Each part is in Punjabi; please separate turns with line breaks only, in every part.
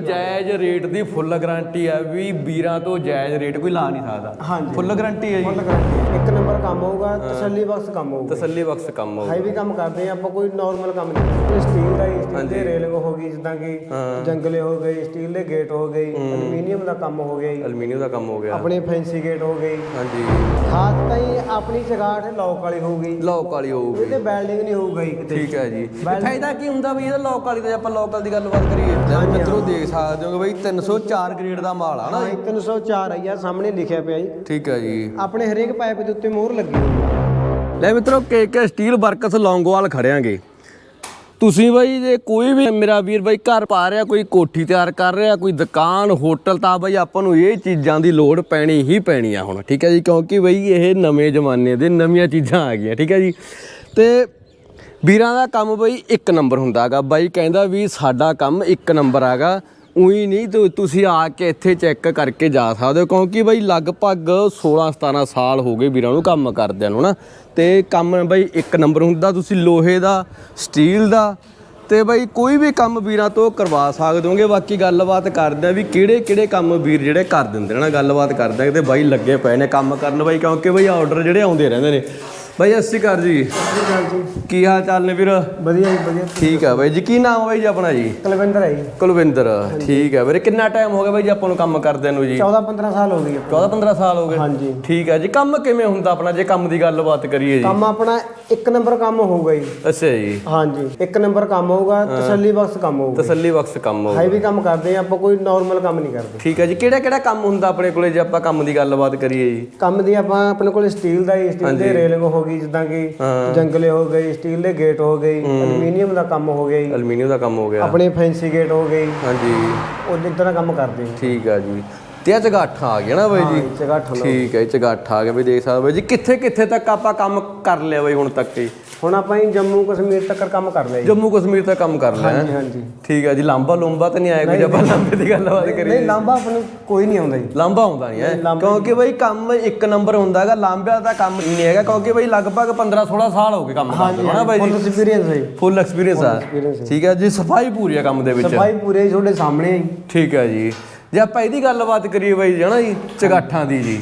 ਜਾਇਜ਼ ਰੇਟ ਦੀ ਫੁੱਲ ਗਾਰੰਟੀ ਹੈ ਵੀ ਵੀਰਾਂ ਤੋਂ ਜਾਇਜ਼ ਰੇਟ ਕੋਈ ਲਾ ਨਹੀਂ ਸਕਦਾ।
ਹਾਂਜੀ।
ਫੁੱਲ ਗਾਰੰਟੀ ਹੈ
ਫੁੱਲ
ਜੀ
ਗਾਰੰਟੀ ਇੱਕ ਨੰਬਰ ਕੰਮ ਹੋਊਗਾ ਤਸੱਲੀ ਬਖਸ਼ ਕੰਮ ਹੋਊਗਾ।
ਤਸੱਲੀ ਬਖਸ਼ ਕੰਮ ਹੋਊ
ਹਾਈਵੇ ਕੰਮ ਕਰਦੇ ਆ ਆਪਾਂ ਕੋਈ ਨਾਰਮਲ ਕੰਮ ਨਹੀਂ ਸਟੀਲ ਦਾ ਹੀ ਸਟੀਲ। ਦੇ ਰੇਲਿੰਗ ਹੋ ਗਈ ਜਿੱਦਾਂ ਕਿ ਜੰਗਲੇ ਹੋ ਗਏ ਸਟੀਲ ਦੇ ਗੇਟ ਹੋ ਗਏ ਐਲੂਮੀਨੀਅਮ ਦਾ ਕੰਮ ਹੋ ਗਿਆ ਜੀ,
ਐਲੂਮੀਨੀਅਮ ਦਾ ਕੰਮ ਹੋ ਗਿਆ।
ਆਪਣੇ ਫੈਂਸੀ ਗੇਟ ਹੋ ਗਏ।
ਹਾਂਜੀ।
ਖਾਸ ਤਾਂ ਹੀ ਆਪਣੀ ਚਗਾਟ ਲੌਕ ਵਾਲੀ ਹੋਊਗੀ।
ਲੋਕ ਵਾਲੀ ਹੋਊਗੀ।
ਇਹਦੇ ਬੈਲਡਿੰਗ ਨਹੀਂ ਹੋਊਗਾ ਜੀ ਕਿਤੇ।
ਠੀਕ ਹੈ ਜੀ। ਇਹ ਫਾਇਦਾ ਕੀ ਹੁੰਦਾ ਵੀ ਇਹਦਾ ਲੋਕ ਵਾਲੀ ਦਾ ਜੇ ਆਪਾਂ ਲੋਕਲ ਦੀ ਗੱਲਬਾਤ ਕਰੀਏ ਲੈ ਮਿੱਤਰੋ ਦੇਖ ਹੋ ਕਿ ਬਈ 304 ਗ੍ਰੇਡ ਦਾ ਮਾਲ ਆ ਨਾ
ਹਾਂ 304 ਆਈ ਆ ਸਾਹਮਣੇ ਲਿਖਿਆ ਪਿਆ ਜੀ।
ਠੀਕ ਹੈ ਜੀ।
ਆਪਣੇ ਹਰੇਕ ਪਾਈਪ ਦੇ ਉੱਤੇ ਮੋਹਰ ਲੱਗੀ ਹੋਈ ਹੈ
ਲੈ ਮਿੱਤਰੋ ਕੇ ਕੇ ਸਟੀਲ ਵਰਕਸ ਲੌਂਗੋਵਾਲ ਖੜਿਆਂਗੇ। ਤੁਸੀਂ ਬਾਈ ਜੇ ਕੋਈ ਵੀ ਮੇਰਾ ਵੀਰ ਬਾਈ ਘਰ ਪਾ ਰਿਹਾ ਕੋਈ ਕੋਠੀ ਤਿਆਰ ਕਰ ਰਿਹਾ ਕੋਈ ਦੁਕਾਨ ਹੋਟਲ ਤਾਂ ਬਾਈ ਆਪਾਂ ਨੂੰ ਇਹ ਚੀਜ਼ਾਂ ਦੀ ਲੋੜ ਪੈਣੀ ਹੀ ਪੈਣੀ ਆ ਹੁਣ ਠੀਕ ਹੈ ਜੀ? ਕਿਉਂਕਿ ਬਈ ਇਹ ਨਵੇਂ ਜ਼ਮਾਨੇ ਦੇ ਨਵੀਆਂ ਚੀਜ਼ਾਂ ਆ ਗਈਆਂ ਠੀਕ ਹੈ ਜੀ? ਤੇ ਵੀਰਾਂ ਦਾ ਕੰਮ ਬਈ ਇੱਕ ਨੰਬਰ ਹੁੰਦਾਗਾ ਬਾਈ ਕਹਿੰਦਾ ਵੀ ਸਾਡਾ ਕੰਮ ਇੱਕ ਨੰਬਰ ਆਗਾ ਉਹੀ ਨਹੀਂ ਤੁ- ਤੁਸੀਂ ਆ ਕੇ ਇੱਥੇ ਚੈੱਕ ਕਰਕੇ ਜਾ ਸਕਦੇ ਹੋ, ਕਿਉਂਕਿ ਬਈ ਲਗਭਗ 16 17 ਸਾਲ ਹੋ ਗਏ ਵੀਰਾਂ ਨੂੰ ਕੰਮ ਕਰਦਿਆਂ ਨੂੰ ਨਾ। ਤੇ ਕੰਮ ਬਈ ਇੱਕ ਨੰਬਰ ਹੁੰਦਾ, ਤੁਸੀਂ ਲੋਹੇ ਦਾ ਸਟੀਲ ਦਾ, ਤੇ ਬਈ ਕੋਈ ਵੀ ਕੰਮ ਵੀਰਾਂ ਤੋਂ ਕਰਵਾ ਸਕਦੇ ਹੋਗੇ। ਬਾਕੀ ਗੱਲਬਾਤ ਕਰਦੇ ਆ ਵੀ ਕਿਹੜੇ ਕਿਹੜੇ ਕੰਮ ਵੀਰ ਜਿਹੜੇ ਕਰ ਦਿੰਦੇ ਨੇ ਨਾ, ਗੱਲਬਾਤ ਕਰਦੇ ਆ ਤੇ ਬਾਈ ਲੱਗੇ ਪਏ ਨੇ ਕੰਮ ਕਰਨ ਬਾਈ, ਕਿਉਂਕਿ ਬਈ ਆਰਡਰ ਜਿਹੜੇ ਆਉਂਦੇ ਰਹਿੰਦੇ ਨੇ ਬਾਈ ਸਤਿ ਸ਼੍ਰੀ ਅਕਾਲ ਜੀ।
ਜੀ।
ਕੀ ਹਾਲ ਚਾਲ ਨੇ ਵੀਰ?
ਵਧੀਆ ਜੀ ਵਧੀਆ।
ਠੀਕ ਹੈ ਬਾਈ ਜੀ ਕੀ ਨਾਮ ਹੈ ਬਾਈ ਜੀ ਆਪਣਾ ਜੀ?
ਕੁਲਵਿੰਦਰ ਹੈ ਜੀ।
ਕੁਲਵਿੰਦਰ ਠੀਕ ਹੈ ਵੀਰੇ ਕਿੰਨਾ ਟਾਈਮ ਹੋ ਗਿਆ ਬਾਈ ਜੀ ਆਪਾਂ ਨੂੰ ਕੰਮ ਕਰਦਿਆਂ ਨੂੰ ਜੀ?
14 15 ਸਾਲ ਹੋ ਗਏ ਆਪਾਂ
14 15 ਸਾਲ ਹੋ ਗਏ।
ਹਾਂਜੀ।
ਠੀਕ ਹੈ ਜੀ ਕੰਮ ਕਿਵੇਂ ਹੁੰਦਾ ਆਪਣਾ ਜੇ ਕੰਮ ਦੀ ਗੱਲਬਾਤ ਕਰੀਏ ਜੀ?
ਕੰਮ ਆਪਣਾ ਇੱਕ ਨੰਬਰ ਕੰਮ ਹੋਊਗਾ ਜੀ।
ਅੱਛਾ ਜੀ।
ਹਾਂਜੀ ਇੱਕ ਨੰਬਰ ਕੰਮ ਹੋਊਗਾ ਤਸੱਲੀ ਬਖਸ਼ ਕੰਮ ਹੋਊਗਾ
ਤਸੱਲੀ ਬਖਸ਼ ਕੰਮ ਹੋ
ਹਾਈਵੇ ਕੰਮ ਕਰਦੇ ਆ ਆਪਾਂ ਕੋਈ ਨਾਰਮਲ ਕੰਮ ਨਹੀਂ ਕਰਦੇ।
ਠੀਕ ਹੈ ਜੀ ਕਿਹੜਾ ਕਿਹੜਾ ਕੰਮ ਹੁੰਦਾ ਆਪਣੇ ਕੋਲੇ ਜੇ ਆਪਾਂ ਕੰਮ ਦੀ ਗੱਲਬਾਤ ਕਰੀਏ ਜੀ?
ਕੰਮ ਦੀ ਆਪਾਂ ਆਪਣੇ ਕੋਲ ਸਟੀਲ ਦਾ ਹੀ ਸਟੀਲ ਦੇ ਰੇਲਿੰਗ ਹੋ ਗਈ ਜਿੱਦਾਂ ਕਿ ਜੰਗਲੇ ਹੋ ਗਏ ਸਟੀਲ ਦੇ ਗੇਟ ਹੋ ਗਏ ਐਲੂਮੀਨੀਅਮ ਦਾ ਕੰਮ ਹੋ ਗਿਆ ਜੀ।
ਐਲੂਮੀਨੀਅਮ ਦਾ ਕੰਮ ਹੋ ਗਿਆ।
ਆਪਣੇ ਫੈਂਸੀ ਗੇਟ ਹੋ ਗਏ।
ਹਾਂਜੀ।
ਉਹ ਇਦਾਂ ਦਾ ਕੰਮ ਕਰਦੇ ਆ।
ਠੀਕ ਹੈ ਜੀ। ਤੇ ਇਹ ਚਗਾਠਾ ਆ ਗਿਆ ਨਾ ਬਾਈ ਜੀ?
ਠੋਲੋ
ਠੀਕ ਹੈ ਚਗਾਠਾ ਆ ਗਿਆ ਬਈ ਦੇਖ ਸਕਦੇ ਬਾਈ ਜੀ ਕਿੱਥੇ ਕਿੱਥੇ ਤੱਕ ਆਪਾਂ ਕੰਮ ਕਰ ਲਿਆ ਬਾਈ ਹੁਣ ਤੱਕ ਜੀ
ਹੁਣ ਆਪਾਂ ਹੀ ਜੰਮੂ ਕਸ਼ਮੀਰ ਤੱਕ ਕੰਮ ਕਰ ਲਿਆ
ਜੰਮੂ ਕਸ਼ਮੀਰ ਤੱਕ ਕੰਮ ਕਰ ਲਿਆ ਹੈਂ?
ਹਾਂਜੀ ਹਾਂਜੀ।
ਠੀਕ ਹੈ ਜੀ ਲਾਂਬਾ ਲੂੰਬਾ ਤਾਂ ਨਹੀਂ ਆਇਆ ਕੋਈ ਆਪਾਂ ਲਾਂਬੇ ਦੀ ਗੱਲਬਾਤ ਕਰੀਏ
ਨਹੀਂ ਲਾਂਬਾ ਆਪਾਂ ਨੂੰ ਕੋਈ ਨਹੀਂ ਆਉਂਦਾ ਜੀ।
ਲਾਂਬਾ ਆਉਂਦਾ ਨਹੀਂ ਹੈ? ਕਿਉਂਕਿ ਬਈ ਕੰਮ ਇੱਕ ਨੰਬਰ ਹੁੰਦਾ ਹੈਗਾ ਲਾਂਬਿਆਂ ਦਾ ਕੰਮ ਨਹੀਂ ਹੈਗਾ ਕਿਉਂਕਿ ਬਈ ਲਗਭਗ 15 16 ਸਾਲ ਹੋ ਗਏ ਕੰਮ ਕਰਦੇ ਨੂੰ, ਹਨਾ ਬਾਈ
ਫੁੱਲ ਐਕਸਪੀਰੀਅੰਸ ਹੈ।
ਫੁੱਲ ਐਕਸਪੀਰੀਅੰਸ ਆ।
ਹੈ।
ਠੀਕ ਹੈ ਜੀ ਸਫ਼ਾਈ ਪੂਰੀ ਹੈ ਕੰਮ ਦੇ ਵਿੱਚ?
ਸਫ਼ਾਈ ਪੂਰੇ ਤੁਹਾਡੇ ਸਾਹਮਣੇ ਹੈ।
ਠੀਕ ਹੈ ਜੀ। ਜੇ ਆਪਾਂ ਇਹਦੀ ਗੱਲਬਾਤ ਕਰੀਏ ਬਾਈ ਜੀ ਹਨਾ ਜੀ ਚਗਾਠਾਂ ਦੀ ਜੀ।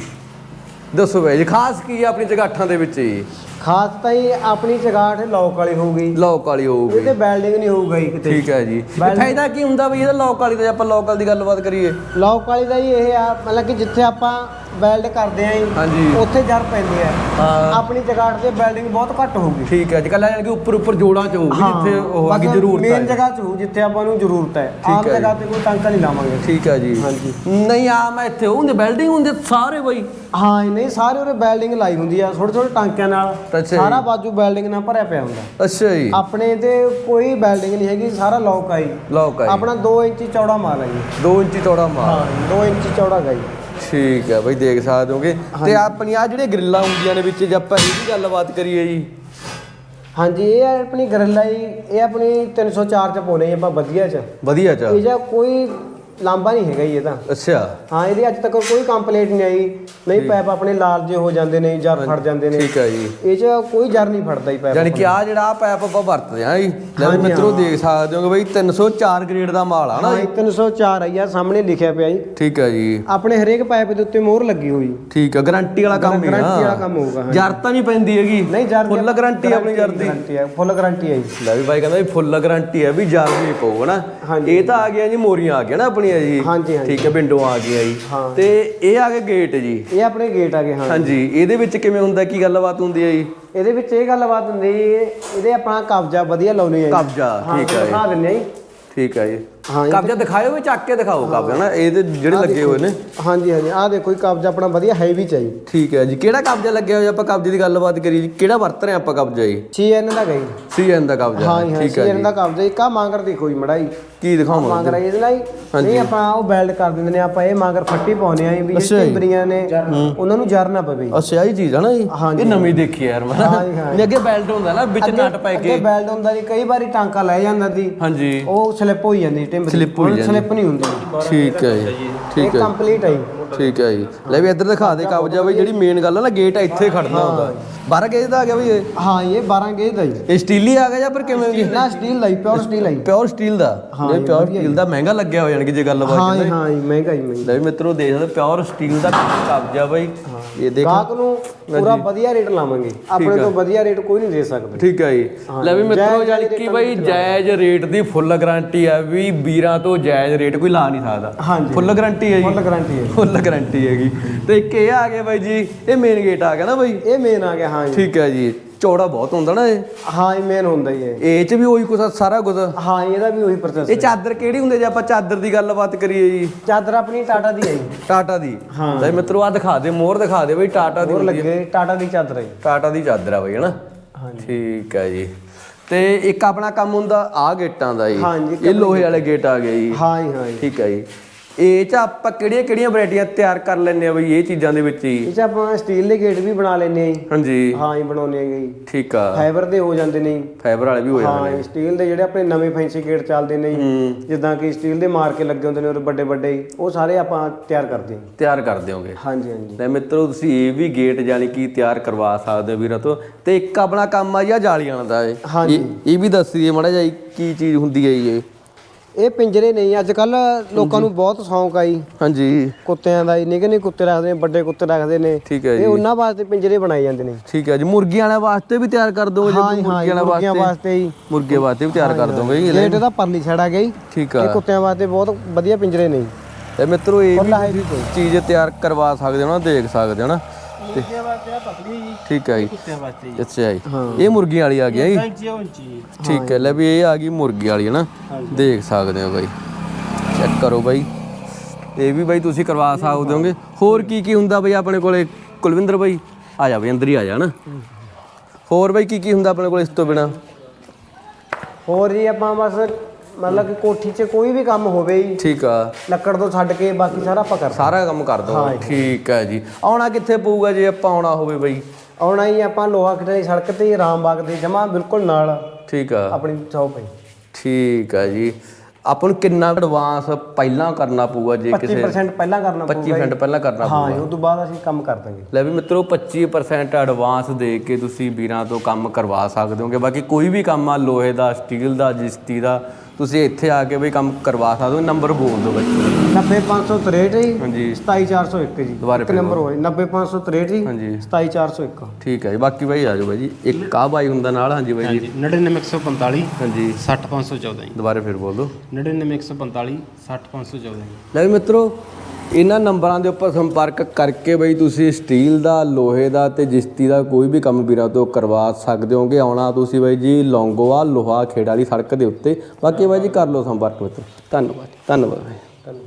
ਦੱਸੋ ਬਾਈ ਜੀ ਖਾਸ ਕੀ ਹੈ ਆਪਣੀ ਚਗਾਠਾਂ ਦੇ ਵਿੱਚ ਜੀ?
ਖਾਸ ਤਾਂ ਹੀ ਆਪਣੀ ਚਗਾਟ ਲੌਕ ਵਾਲੀ ਹੋਊਗੀ।
ਲੋਕ ਵਾਲੀ ਹੋਊਗੀ।
ਇਹਦੇ ਬੈਲਡਿੰਗ ਨਹੀਂ ਹੋਊਗਾ ਜੀ ਕਿਤੇ।
ਠੀਕ ਹੈ ਜੀ। ਇਹ ਫਾਇਦਾ ਕੀ ਹੁੰਦਾ ਬਈ ਇਹਦਾ ਲੋਕ ਵਾਲੀ ਦਾ ਜੇ ਆਪਾਂ ਲੋਕਲ ਦੀ ਗੱਲਬਾਤ ਕਰੀਏ?
ਲੌਕ ਵਾਲੀ ਦਾ ਹੀ ਇਹ ਆ ਮਤਲਬ ਕਿ ਜਿੱਥੇ ਆਪਾਂ ਵੈਲਡ ਕਰਦੇ ਆਂ ਜੀ।
ਹਾਂਜੀ।
ਉੱਥੇ ਜਰ ਪੈਂਦੇ ਆ।
ਹਾਂ।
ਆਪਣੀ ਚਗਾਟ ਤੇ ਬਿਲਡਿੰਗ ਬਹੁਤ ਘੱਟ ਹੋਊਗੀ।
ਠੀਕ ਹੈ ਜੀ ਕੱਲਾ ਜਾਨ ਕਿ ਉੱਪਰ ਉੱਪਰ ਜੋੜਾਂ ਚ ਹੋਊਗੀ ਜਿੱਥੇ ਉਹ ਹੈਗੀ ਜ਼ਰੂਰਤ
ਮੇਨ
ਹੈ।
ਜਗ੍ਹਾ 'ਚ ਹੋਊ ਜਿੱਥੇ ਆਪਾਂ ਨੂੰ ਜ਼ਰੂਰਤ ਹੈ।
ਠੀਕ
ਆਮ
ਹੈ
ਜਗ੍ਹਾ ਤੇ ਕੋਈ ਟਾਂਕਾ ਨਹੀਂ ਲਾਵਾਂਗੇ।
ਠੀਕ ਹੈ ਜੀ।
ਹਾਂਜੀ।
ਨਹੀਂ ਆ ਮੈਂ ਇੱਥੇ ਹੁੰਦੇ ਬਿਲਡਿੰਗ ਹੁੰਦੇ ਸਾਰੇ ਬਈ।
ਹਾਂ ਇਹ ਨਹੀਂ ਸਾਰੇ ਉਹਦੇ ਬਿਲਡਿੰਗ ਲਾਈ ਹੁੰਦੀ ਆ ਛੋਟੇ ਛੋਟੇ ਟਾਂਕਿਆਂ ਨਾਲ।
ਅੱਛਾ ਜੀ।
ਸਾਰਾ ਬਾਜੂ ਬਿਲਡਿੰਗ ਨਾਲ ਭਰਿਆ ਪਿਆ ਹੁੰਦਾ।
ਅੱਛਾ ਜੀ।
ਆਪਣੇ ਤੇ ਕੋਈ ਬਿਲਡਿੰਗ ਨਹੀਂ ਹੈਗੀ ਸਾਰਾ ਲੌਕ ਆਈ
ਲੋਕ ਹੈ
ਆਪਣਾ 2 ਇੰਚੀ ਚੌੜਾ ਮਾਲ ਹੈ ਜੀ।
2 ਇੰਚੀ ਚੌੜਾ ਮਾਲ।
ਹਾਂ 2 ਇੰਚੀ ਚੌੜਾ ਗਾਈ
ਠੀਕ ਹੈ ਬਈ ਦੇਖ ਸਕਦੇ ਹੋਗੇ। ਤੇ ਆਪਣੀ ਆ ਜਿਹੜੇ ਗ੍ਰਿਲਾਂ ਹੁੰਦੀਆਂ ਨੇ ਵਿੱਚ ਜੇ ਆਪਾਂ ਇਹਦੀ ਗੱਲਬਾਤ ਕਰੀਏ ਜੀ।
ਹਾਂਜੀ ਇਹ ਆਪਣੀ ਗਰਲਾ ਜੀ। ਇਹ ਆਪਣੀ 304 ਚ ਪਾਉਨੇ ਆਪਾਂ ਵਧੀਆ ਚ।
ਵਧੀਆ ਚ।
ਇਹ ਜਾਂ ਕੋਈ ਲਾਂਬਾ ਨਹੀਂ ਹੈਗਾ ਜੀ ਇਹ ਤਾਂ।
ਅੱਛਾ।
ਹਾਂ ਇਹਦੇ ਅੱਜ ਤੱਕ ਕੋਈ ਕੰਪਲੇਂਟ ਨਹੀਂ ਆਈ। ਨਹੀਂ ਪੈਪ ਆਪਣੇ ਲਾਲ ਜੇ ਹੋ ਜਾਂਦੇ ਨੇ ਜਰ ਫੜ ਜਾਂਦੇ ਨੇ।
ਠੀਕ ਹੈ ਜੀ।
ਇਹ ਚ ਕੋਈ ਜਰ ਨਹੀਂ ਫੜਦਾ ਜੀ ਪੈਪ
ਯਾਨੀ ਕਿ ਆ ਜਿਹੜਾ ਪੈਪ ਆਪਾਂ ਵਰਤਦੇ ਆ ਜੀ ਲੈ ਵੀ ਮਿੱਤਰੋ
ਹਾਂ।
ਦੇਖ ਸਕਦੇ ਹੋਗੇ ਬਈ 304 ਗ੍ਰੇਡ ਦਾ ਮਾਲ ਆ ਨਾ
ਹਾਂ
ਜੀ
304 ਆਈ ਆ ਸਾਹਮਣੇ ਲਿਖਿਆ ਪਿਆ ਜੀ।
ਠੀਕ ਹੈ ਜੀ।
ਆਪਣੇ ਹਰੇਕ ਪਾਈਪ ਦੇ ਉੱਤੇ ਮੋਹਰ ਲੱਗੀ ਹੋਈ।
ਠੀਕ ਹੈ ਗਾਰੰਟੀ ਵਾਲਾ ਕੰਮ ਹੀ ਆ।
ਗਾਰੰਟੀ ਵਾਲਾ ਕੰਮ ਹੋਊਗਾ, ਹਾਂਜੀ।
ਜਰ ਤਾਂ ਨਹੀਂ ਪੈਂਦੀ ਹੈਗੀ।
ਨਹੀਂ ਜਰ
ਫੁੱਲ ਗਾਰੰਟੀ ਆਪਣੀ ਜਰ ਦੀ।
ਗਾਰੰਟੀ ਹੈ ਫੁੱਲ ਗਾਰੰਟੀ ਹੈ ਜੀ।
ਲੈ ਵੀ ਬਾਈ ਕਹਿੰਦਾ ਵੀ ਫੁੱਲ ਗਾਰੰਟੀ ਹੈ ਵੀ ਜਰ ਨਹੀਂ ਪਊਗਾ ਨਾ। ਇਹ ਤਾਂ ਆ ਗਿਆ ਜੀ ਮੋਰੀਆਂ ਆ ਗਿਆ ਨਾ ਆਪਣੀਆਂ ਜੀ
ਹਾਂਜੀ, ਹਾਂਜੀ।
ਠੀਕ ਹੈ ਵਿੰਡੋ ਆ ਗਿਆ ਜੀ
ਹਾਂ।
ਤੇ ਇਹ ਆ ਗਿਆ ਗੇਟ ਜੀ
ਇਹ ਆਪਣੇ ਗੇਟ ਆ ਗਏ ਹਾਂ
ਹਾਂਜੀ ਇਹਦੇ ਵਿੱਚ ਕਿਵੇਂ ਹੁੰਦਾ ਕੀ ਗੱਲਬਾਤ ਹੁੰਦੀ ਹੈ ਜੀ
ਇਹਦੇ ਵਿੱਚ ਇਹ ਗੱਲਬਾਤ ਹੁੰਦੀ ਜੀ ਇਹਦੇ ਆਪਣਾ ਕਬਜ਼ਾ ਵਧੀਆ ਲਾਉਨੇ ਆ ਜੀ।
ਕਬਜ਼ਾ,
ਹਾਂ,
ਠੀਕ ਹੈ ਜੀ।
ਦਿਖਾ ਦਿੰਦੇ ਆ ਜੀ
ਠੀਕ ਹੈ ਜੀ
ਹਾਂ
ਕਬਜ਼ਾ ਦਿਖਾਇਓ ਵੀ ਚੱਕ ਕੇ ਦਿਖਾਓ ਕਬਜ਼ਾ ਨਾ ਇਹਦੇ ਜਿਹੜੇ ਲੱਗੇ ਹੋਏ ਨੇ।
ਹਾਂਜੀ ਹਾਂਜੀ ਆਹ ਦੇਖੋ ਜੀ ਕਬਜ਼ਾ ਆਪਣਾ ਵਧੀਆ ਹੈਵੀ ਚਾਹੀ।
ਠੀਕ ਹੈ ਜੀ ਕਿਹੜਾ ਕਬਜ਼ਾ ਲੱਗਿਆ ਹੋਇਆ ਆਪਾਂ ਕਬਜ਼ੇ ਦੀ ਗੱਲਬਾਤ ਕਰੀਏ ਜੀ? ਕਿਹੜਾ ਵਰਤ ਰਹੇ ਆਪਾਂ ਕਬਜ਼ਾ ਜੀ?
ਸੀਐਨ ਦਾ ਗਈ
ਸੀਐਨ ਦਾ ਕਬਜ਼ਾ
ਹਾਂ ਹਾਂ
ਹੈ
ਸੀਐਨ ਦਾ ਕਬਜ਼ਾ ਇੱਕ ਆ ਮਾਂਗਰ ਦੇਖੋ ਜੀ ਮੜਾਈ।
ਕੀ ਦਿਖਾਵਾਂ
ਮਾਂਗਰ ਇਹਦੇ ਨਾਲ ਹੀ ਨਹੀਂ ਆਪਾਂ ਉਹ ਬੈਲਡ ਕਰ ਦਿੰਦੇ ਨੇ ਆਪਾਂ ਇਹ ਮਾਂਗਰ ਫੱਟੀ ਪਾਉਨੇ ਆ ਵੀ ਜਿਹੜੇ। ਟਿੰਬਰੀਆਂ ਨੇ ਉਹਨਾਂ ਨੂੰ ਜਰ ਨਾ ਪਵੇ
ਅੱਛਾ ਇਹ ਚੀਜ਼ ਹੈ ਨਾ। ਇਹ ਨਵੀਂ ਦੇਖੀ ਹੈ ਯਾਰ ਮੈਂ
ਹਾਂ ਹਾਂ।
ਇਹ ਅੱਗੇ ਬੈਲਟ ਹੁੰਦਾ ਨਾ ਵਿੱਚ ਨਟ ਪੈ
ਅੱਗੇ
ਕੇ
ਬੈਲਡ ਹੁੰਦਾ ਜੀ ਕਈ ਵਾਰੀ ਟਾਂਕਾ ਲੈ ਜਾਂਦਾ ਸੀ
ਹਾਂਜੀ।
ਉਹ ਸਲਿੱਪ ਹੋਈ ਜਾਂਦੀ ਟਿੰਬਰੀ
Slip ਹੋਈ ਜਾਂਦੀ।
ਸਲਿੱਪ ਨਹੀਂ ਹੁੰਦੀ।
ਠੀਕ ਹੈ ਜੀ
ਇਹ
ਠੀਕ ਹੈ
ਕੰਪਲੀਟ ਹੈ ਜੀ।
ਠੀਕ ਹੈ ਜੀ। ਲੈ ਵੀ ਇੱਧਰ ਦਿਖਾ ਦੇ ਕਬਜ਼ਾ ਬਈ ਜਿਹੜੀ ਮੇਨ ਗੱਲ ਹੈ ਨਾ ਗੇਟ ਇੱਥੇ ਖੜਨਾ ਹੁੰਦਾ। 12 ਗੇਜ ਦਾ ਆ ਗਿਆ ਬਈ ਇਹ?
ਹਾਂ ਇਹ 12 ਗੇਜ ਦਾ ਜੀ।
ਇਹ ਸਟੀਲੀ ਆ ਗਿਆ ਜਾਂ ਫਿਰ ਕਿਵੇਂ ਜੀ?
ਨਾ ਸਟੀਲ ਹੀ ਪਿਓਰ ਸਟੀਲ ਹੈ ਜੀ।
ਪਿਓਰ ਸਟੀਲ ਦਾ? ਇਹ ਪਿਓਰ ਸਟੀਲ ਦਾ ਮਹਿੰਗਾ ਲੱਗਿਆ ਹੋ ਜਾਣਗੇ ਜੇ ਗੱਲਬਾਤ
ਹਾਂ ਜੀ ਹਾਂ ਜੀ ਮਹਿੰਗਾ ਜੀ ਮਹਿੰਗਾ।
ਲੈ ਵੀ ਮਿੱਤਰੋ ਦੇਖ ਸਕਦੇ ਪਿਓਰ ਸਟੀਲ ਦਾ ਕਬਜ਼ਾ ਬਈ। ਇਹ ਦੇਖ।
ਗਾਹਕ ਨੂੰ ਪੂਰਾ ਵਧੀਆ ਰੇਟ ਲਾਵਾਂਗੇ। ਆਪਣੇ ਤੋਂ ਵਧੀਆ ਰੇਟ ਕੋਈ ਨਹੀਂ ਦੇ ਸਕਦਾ।
ਠੀਕ ਹੈ ਜੀ। ਲੈ ਵੀ ਮਿੱਤਰੋ ਜਾਨੀ ਕਿ ਬਈ ਜਾਇਜ਼ ਰੇਟ ਦੀ ਫੁੱਲ ਗਾਰੰਟੀ ਹੈ ਵੀ ਵੀਰਾਂ ਤੋਂ ਜਾਇਜ਼ ਰੇਟ ਕੋਈ ਲਾ ਨਹੀਂ ਸਕਦਾ। ਫੁੱਲ ਗਾਰੰਟੀ ਹੈ ਜੀ।
ਫੁੱਲ ਗਾਰੰਟੀ ਹੈ
ਫੁੱਲ ਗਾਰੰਟੀ ਹੈਗੀ। ਤੇ ਇੱਕ ਇਹ ਆ ਗਿਆ ਬਾਈ ਜੀ ਇਹ ਮੇਨ ਗੇਟ ਆ ਗਿਆ ਨਾ ਬਾਈ?
ਇਹ ਮੇਨ ਆ ਗਿਆ ਹਾਂ ਜੀ।
ਠੀਕ ਹੈ ਜੀ। ਚੌੜਾ ਬਹੁਤ ਹੁੰਦਾ ਨਾ ਇਹ।
ਹਾਂ ਇਹ ਮੇਨ ਹੁੰਦਾ ਹੀ ਹੈ।
ਇਹ ਚ ਵੀ ਉਹੀ ਕੁਛ ਆ, ਸਾਰਾ ਕੁਝ
ਹਾਂ ਇਹਦਾ ਵੀ ਉਹੀ ਪ੍ਰੋਸੈਸ
ਇਹ ਚਾਦਰ ਕਿਹੜੀ ਹੁੰਦੀ ਜੇ ਆਪਾਂ ਚਾਦਰ ਦੀ ਗੱਲਬਾਤ ਕਰੀਏ ਜੀ?
ਚਾਦਰ ਆਪਣੀ ਟਾਟਾ ਦੀ ਹੈ ਜੀ।
ਟਾਟਾ ਦੀ?
ਹਾਂ।
ਲੈ ਮਿੱਤਰੋ ਆ ਦਿਖਾ ਦੇ ਮੋਹਰ ਦਿਖਾ ਦੇ ਬਈ ਟਾਟਾ ਦੀ
ਹੋਰ
ਹੁੰਦੀ ਹੈ।
ਲੱਗੇ ਟਾਟਾ ਦੀ ਚਾਦਰ ਹੈ ਜੀ।
ਟਾਟਾ ਦੀ ਚਾਦਰ ਆ ਬਈ ਹਨਾ?
ਹਾਂਜੀ।
ਠੀਕ ਹੈ ਜੀ। ਤੇ ਇੱਕ ਆਪਣਾ ਕੰਮ ਹੁੰਦਾ ਆ ਗੇਟਾਂ ਦਾ ਜੀ।
ਹਾਂਜੀ,
ਇਹ ਲੋਹੇ ਵਾਲੇ ਗੇਟ ਆ ਗਏ ਜੀ।
ਹਾਂ ਜੀ ਹਾਂ ਜੀ।
ਠੀਕ ਹੈ ਜੀ। ਇਹ ਚ ਆਪਾਂ ਕਿਹੜੀਆਂ ਕਿਹੜੀਆਂ ਵੈਰਾਈਟੀਆਂ ਤਿਆਰ ਕਰ ਲੈਂਦੇ ਆ ਬਈ ਇਹ ਚੀਜ਼ਾਂ ਦੇ ਵਿੱਚ ਜੀ
ਇਹ ਚ ਆਪਾਂ ਸਟੀਲ ਦੇ ਗੇਟ ਵੀ ਬਣਾ ਲੈਨੇ ਆ ਜੀ।
ਹਾਂਜੀ।
ਹਾਂ ਜੀ ਬਣਾਉਨੇ ਆ ਜੀ।
ਠੀਕ ਆ।
ਫਾਈਬਰ ਦੇ ਹੋ ਜਾਂਦੇ ਨੇ ਜੀ।
ਫਾਈਬਰ ਵਾਲੇ ਵੀ ਹੋ ਜਾਂਦੇ
ਹਾਂ ਜੀ, ਸਟੀਲ ਦੇ ਜਿਹੜੇ ਆਪਣੇ ਨਵੇਂ ਫੈਂਸੀ ਗੇਟ ਚੱਲਦੇ ਨੇ ਜੀ, ਜਿੱਦਾਂ ਕਿ ਸਟੀਲ ਦੇ ਮਾਰ ਕੇ ਲੱਗੇ ਹੁੰਦੇ ਨੇ ਉਹ ਵੱਡੇ ਵੱਡੇ ਉਹ ਸਾਰੇ ਆਪਾਂ ਤਿਆਰ ਕਰਦੇ ਹਾਂ।
ਤਿਆਰ ਕਰ ਦਿਓਗੇ।
ਹਾਂਜੀ ਹਾਂਜੀ।
ਲੈ ਮਿੱਤਰੋ ਤੁਸੀਂ ਇਹ ਵੀ ਗੇਟ ਜਾਨੀ ਕਿ ਤਿਆਰ ਕਰਵਾ ਸਕਦੇ ਹੋ ਵੀਰਾਂ ਤੋਂ। ਤੇ ਇੱਕ ਆਪਣਾ ਕੰਮ ਆ ਜੀ ਜਾਲੀਆਂ ਦਾ ਇਹ।
ਹਾਂਜੀ।
ਇਹ- ਵੀ ਦੱਸ ਦਈਏ ਮਾੜਾ ਜਿਹਾ ਜੀ, ਕੀ ਚੀਜ਼ ਹੁੰਦੀ ਹੈ ਇਹ?
ਇਹ ਪਿੰਜਰੇ ਨਹੀਂ ਅੱਜ ਕੱਲ ਲੋਕਾਂ ਨੂੰ ਬਹੁਤ ਸ਼ੌਂਕ ਆਈ
ਹਾਂਜੀ।
ਕੁੱਤਿਆਂ ਦਾ ਨਿੱਕੇ ਨਿੱਕੇ ਕੁੱਤੇ ਰੱਖਦੇ ਨੇ ਵੱਡੇ ਕੁੱਤੇ ਰੱਖਦੇ ਨੇ।
ਠੀਕ ਹੈ
ਇਹ
ਜੀ।
ਉਹਨਾਂ ਵਾਸਤੇ ਪਿੰਜਰੇ ਬਣਾਏ ਜਾਂਦੇ ਨੇ।
ਠੀਕ ਹੈ ਜੀ। ਮੁਰਗੀਆਂ ਵਾਲੇ ਵਾਸਤੇ ਵੀ ਤਿਆਰ ਕਰ ਦੋਗੇ
ਹਾਂ ਜੀ, ਹਾਂ
ਮੁਰਗੀਆਂ
ਜੀ,
ਵਾਲੇ
ਮੁਰਗੀਆਂ
ਵਾਸਤੇ?
ਹੀ
ਮੁਰਗੇ ਵਾਸਤੇ ਵੀ ਤਿਆਰ ਕਰ ਦੋਗੇ ਜੀ
ਗੇਟ ਦਾ ਪਰਲੀ ਛੜਾ ਗਈ
ਠੀਕ
ਇਹ
ਆ।
ਕੁੱਤਿਆਂ ਵਾਸਤੇ ਬਹੁਤ ਵਧੀਆ ਪਿੰਜਰੇ ਨੇ
ਤੇ ਮਿੱਤਰੋ ਇਹ
ਹੈ
ਵੀ। ਚੀਜ਼ ਤਿਆਰ ਕਰਵਾ ਸਕਦੇ ਹੋ ਨਾ ਦੇਖ ਸਕਦੇ ਹੋ ਨਾ। ਤੇ-
ਵਾਸਤੇ ਆ ਪਤਲੀ ਜੀ।
ਠੀਕ ਹੈ ਜੀ।
ਕੁੱਤਿਆਂ ਵਾਸਤੇ
ਅੱਛਾ ਜੀ। ਇਹ ਮੁਰਗੀਆਂ ਵਾਲੀ ਆ ਗਈ ਜੀ?
ਇੰਚੀ ਇੰਚੀ
ਠੀਕ ਹੈ ਲੈ ਵੀ ਇਹ ਆ ਗਈ ਮੁਰਗੀ ਵਾਲੀ ਹੈ ਨਾ? ਦੇਖ ਸਕਦੇ ਹੋ ਬਾਈ। ਚੈੱਕ ਕਰੋ ਬਾਈ। ਇਹ ਵੀ ਬਾਈ ਤੁਸੀਂ ਕਰਵਾ ਸਕਦੇ ਹੋਗੇ। ਹੋਰ ਕੀ ਕੀ ਹੁੰਦਾ ਬਾਈ ਆਪਣੇ ਕੋਲੇ? ਕੁਲਵਿੰਦਰ ਬਾਈ ਆ ਜਾ ਬਾਈ ਅੰਦਰ ਹੀ ਆ ਜਾ ਨਾ ਹੋਰ ਬਾਈ ਕੀ ਕੀ ਹੁੰਦਾ ਆਪਣੇ ਕੋਲ ਇਸ ਤੋਂ ਬਿਨਾ?
ਹੋਰ ਜੀ ਆਪਾਂ ਬਸ ਮਤਲਬ ਕਿ ਕੋਠੀ 'ਚ ਕੋਈ ਵੀ ਕੰਮ ਹੋਵੇ ਜੀ
ਠੀਕ ਆ।
ਲੱਕੜ ਤੋਂ ਛੱਡ ਕੇ ਬਾਕੀ ਸਾਰਾ ਆਪਾਂ ਕਰਦੇ
ਸਾਰਾ ਕੰਮ ਕਰ ਦੋ। ਠੀਕ ਹੈ ਜੀ। ਆਉਣਾ ਕਿੱਥੇ ਪਊਗਾ ਜੇ ਆਪਾਂ ਆਉਣਾ ਹੋਵੇ ਬਾਈ?
ਆਉਣਾ ਹੀ ਆਪਾਂ ਲੋਹਾ ਖਟਾਈ ਸੜਕ ਤੇ ਹੀ ਰਾਮਬਾਗ ਦੇ ਜਮਾ ਬਿਲਕੁਲ ਨਾਲ
ਠੀਕ ਆ।
ਆਪਣੀ ਸ਼ੌਪ ਹੈ
ਠੀਕ ਆ ਜੀ। ਆਪਾਂ ਨੂੰ ਕਿੰਨਾ ਐਡਵਾਂਸ ਪਹਿਲਾਂ ਕਰਨਾ ਪਊਗਾ ਜੇ ਕਿਸੇ
25% ਪਹਿਲਾਂ ਕਰਨਾ ਪਊਗਾ
25% ਪਹਿਲਾਂ ਕਰਨਾ
ਹਾਂ
ਪਊਗਾ।
ਜੀ, ਉਸ ਤੋਂ ਬਾਅਦ ਅਸੀਂ ਕੰਮ ਕਰ ਦਾਂਗੇ।
ਲੈ ਵੀ ਮਿੱਤਰੋ 25% ਐਡਵਾਂਸ ਦੇ ਕੇ ਤੁਸੀਂ ਵੀਰਾਂ ਤੋਂ ਕੰਮ ਕਰਵਾ ਸਕਦੇ ਹੋਗੇ। ਬਾਕੀ ਕੋਈ ਵੀ ਕੰਮ ਆ ਲੋਹੇ ਦਾ ਸਟੀਲ ਦਾ ਜਿਸਤੀ ਦਾ ਤੁਸੀਂ ਇੱਥੇ ਆ ਕੇ ਵੀ ਕੰਮ ਕਰਵਾ ਸਕਦੇ ਹੋ ਨੰਬਰ ਬੋਲ ਦਿਓ ਬੱਚੇ
90563 ਜੀ
ਹਾਂਜੀ।
27401 ਜੀ
ਦੁਬਾਰੇ
ਇੱਕ ਨੰਬਰ ਹੋਏ 90563 ਜੀ
ਹਾਂਜੀ।
27401
ਠੀਕ ਹੈ ਜੀ ਬਾਕੀ ਬਾਈ ਆ ਜਾਓ ਬਾਈ ਜੀ ਇੱਕ ਆ ਬਾਈ ਹੁੰਦਾ ਨਾਲ ਹਾਂਜੀ ਬਾਈ ਜੀ।
99145
ਹਾਂਜੀ।
60514 ਜੀ।
ਦੁਬਾਰੇ ਫਿਰ ਬੋਲ ਦਿਓ।
99145 60514 ਜੀ।
ਲੈ ਵੀ ਮਿੱਤਰੋ ਇਹਨਾਂ ਨੰਬਰਾਂ ਦੇ ਉੱਪਰ ਸੰਪਰਕ ਕਰਕੇ ਬਈ ਤੁਸੀਂ ਸਟੀਲ ਦਾ, ਲੋਹੇ ਦਾ ਤੇ ਜਿਸਤੀ ਦਾ ਕੋਈ ਵੀ ਕੰਮ ਵੀਰਾਂ ਤੋਂ ਕਰਵਾ ਸਕਦੇ ਹੋਗੇ। ਆਉਣਾ ਤੁਸੀਂ ਬਾਈ ਜੀ ਲੌਂਗੋਵਾ ਲੋਹਾ ਖੇੜ ਵਾਲੀ ਸੜਕ ਦੇ ਉੱਤੇ। ਬਾਕੀ ਬਾਈ ਜੀ ਕਰ ਲਓ ਸੰਪਰਕ ਵਿੱਚ। ਧੰਨਵਾਦ ਧੰਨਵਾਦ ਬਾਈ।